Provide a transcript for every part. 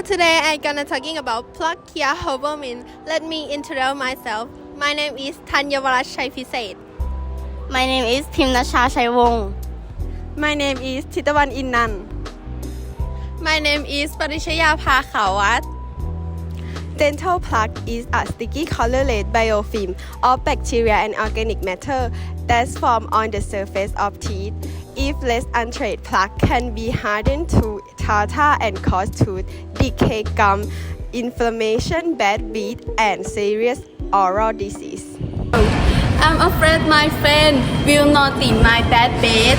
So today I'm gonna talking about Plug Kia Hobomin. Let me introduce myself. My name is Tanya Shai Piset. My name is Pimnasha Shaiwong. My name is Titawan Innan. My name is Parishaya Pakhawat. Dental plug is a sticky colorless biofilm of bacteria and organic matter that's formed on the surface of teeth if less untreated, plaque can be hardened to tartar and cause tooth decay, gum inflammation, bad breath, and serious oral disease. I'm afraid my friend will not in my bad bed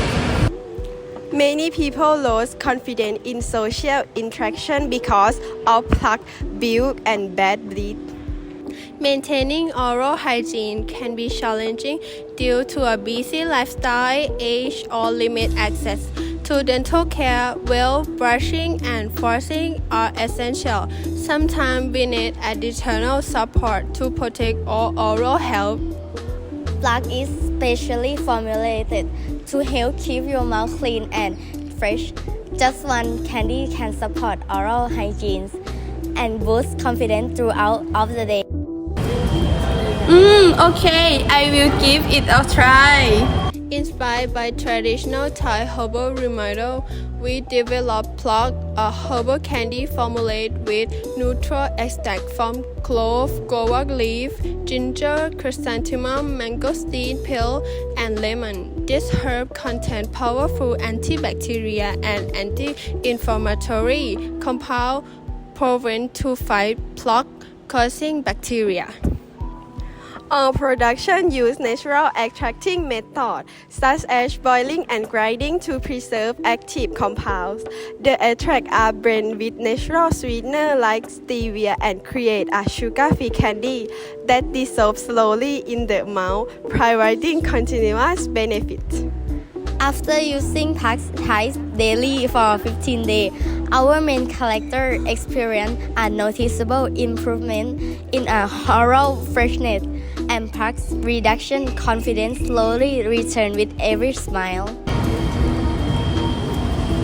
Many people lose confidence in social interaction because of plaque build and bad breath. Maintaining oral hygiene can be challenging due to a busy lifestyle, age, or limited access to dental care. Well, brushing and flossing are essential. Sometimes we need additional support to protect our oral health. Plug is specially formulated to help keep your mouth clean and fresh. Just one candy can support oral hygiene and boost confidence throughout of the day. Mm, okay, I will give it a try. Inspired by traditional Thai herbal remedial, we developed Plug, a herbal candy formulated with neutral extract from clove, guava leaf, ginger, chrysanthemum, mangosteen peel, and lemon. This herb contains powerful antibacterial and anti-inflammatory compound proven to fight plaque causing bacteria. All production use natural extracting method such as boiling and grinding to preserve active compounds. The extract are blended with natural sweetener like stevia and create a sugar-free candy that dissolves slowly in the mouth, providing continuous benefits. After using Thais daily for 15 days, our main character experienced a noticeable improvement in a oral freshness and Pax reduction confidence slowly returned with every smile.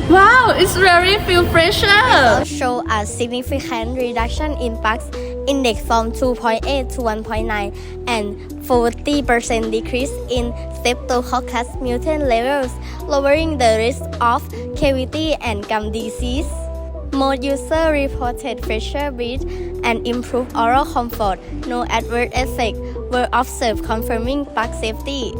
Wow, it's very feel fresher. also show a significant reduction in Pax index from 2.8 to 1.9 and 40% decrease in Streptococcus mutant levels, lowering the risk of cavity and gum disease. More user reported fresher breath and improved oral comfort. No adverse effects were observed, confirming Pax safety.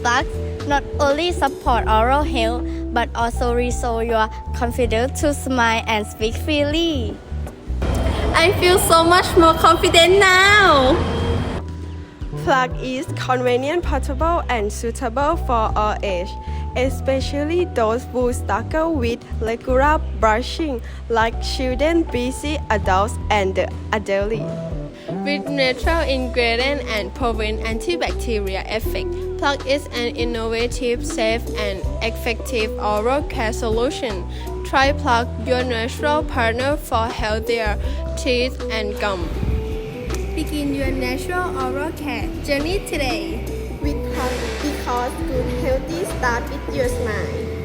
Plugs not only support oral health but also restore your confidence to smile and speak freely. I feel so much more confident now. Plug is convenient, portable, and suitable for all age, especially those who struggle with regular brushing, like children, busy adults, and the elderly. With natural ingredient and proven antibacterial effect, Plug is an innovative, safe, and effective oral care solution. Try Plug, your natural partner for healthier teeth and gum. Begin your natural oral care journey today. With because good healthy start with your smile.